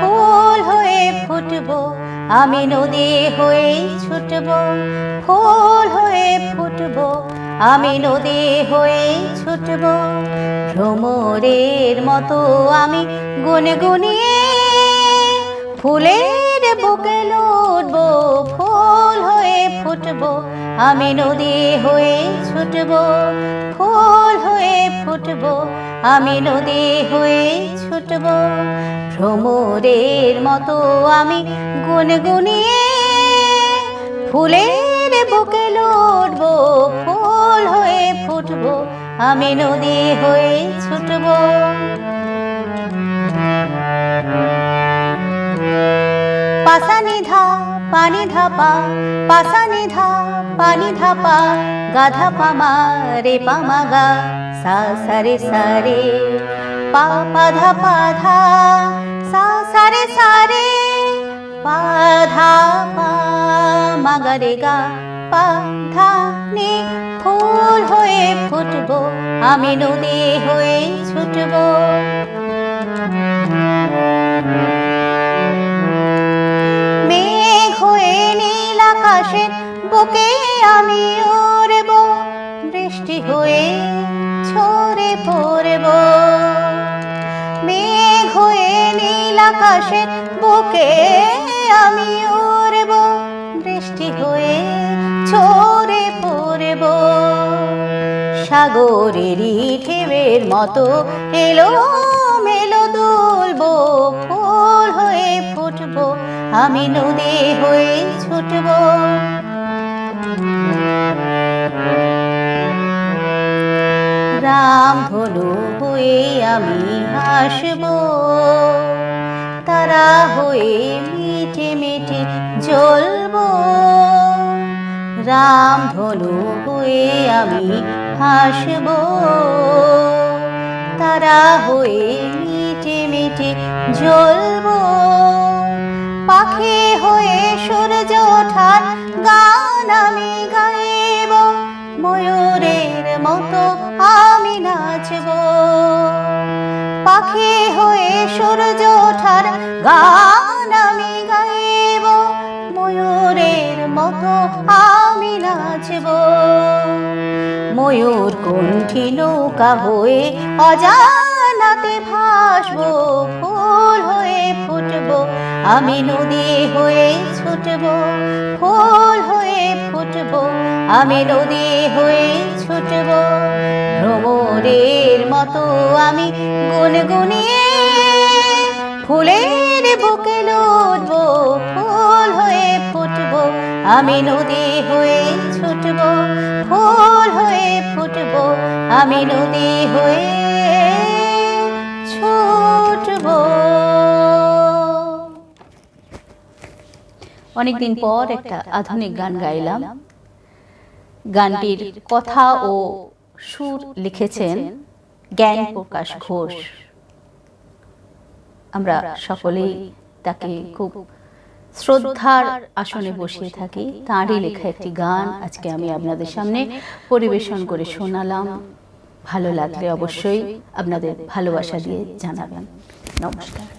ফুল হয়ে ফুটবো, আমি নদী হয়ে ছুটবো। ফুল হয়ে ফুটবো, আমি নদী হয়ে ছুটবো। ভ্রমরের মতো আমি গুনে গুনিয়ে ফুলের বুকে লুটবো ফুটবো, আমি নদী হয়ে ছুটবো ফুল হয়ে ফুটবো, আমি নদী হয়ে ছুটবো। ভ্রমরের মতো আমি গুনগুনিয়ে ফুলের বুকে লুটবো ফুল হয়ে ফুটবো, আমি নদী হয়ে ছুটবো। পাসানি ধা পানি ধাপা পাসানি ধা পানি ধাপা গাধা পামা, রে পামা গা, সা সারে সারে পা পা, ধা পা, ধা, সা সারে সারে পা, ধা, পা, মা, গা, রে, গা। পা, ধা, নি, ফুল হয়ে ফুটবো, আমি নদী হয়ে ছুটবো। নীল আকাশে বুকে আমি উড়ব, বৃষ্টি হয়ে ছড়ে পড়ব। সাগরেরই ঢেউয়ের মতো এলো মেলো দুলবো, ফুল হয়ে ফুটব, আমি নদী হয়ে ছুটব। রাম ধনু হয়ে আমি হাসবো তারা হয়ে মিটে মিটে জ্বলবো। রাম ধনু হয়ে আমি হাসবো। তারা হয়ে মিটে মিটে জ্বলবো। পাখি হয়ে সূর্য ওঠার গান আমি গাইব। ময়ূরের মতো আমি নাচব। পাখি হয়ে সূর্য ওঠার গান আমি গাইব। ময়ূরের মতো আমি নাচব। ময়ূর কণ্ঠী নৌকা হয়ে অজানাতে ভাসবো। ফুল হয়ে ফুটব, আমি নদী হয়ে ছুটব। ফুল হয়ে ফুটবো আমি নদী হয়ে ছুটব ভ্রমরের মতো আমি গুনগুনিয়ে ফুলের বুকে লুটবো ফুল হয়ে ফুটব। আমি নদী হয়ে ছুটব, ফুল হয়ে ফুটব। আমি নদী হয়ে ছুটবো। অনেকদিন পর একটা আধুনিক গান গাইলাম। গানটির কথা ও সুর লিখেছেন জ্ঞান প্রকাশ ঘোষ। আমরা সকলেই তাকে খুব শ্রদ্ধার আসনে বসিয়ে থাকি। তাঁরই লেখা একটি গান আজকে আমি আপনাদের সামনে পরিবেশন করে শোনালাম। ভালো লাগলে অবশ্যই আপনাদের ভালোবাসা দিয়ে জানাবেন। নমস্কার।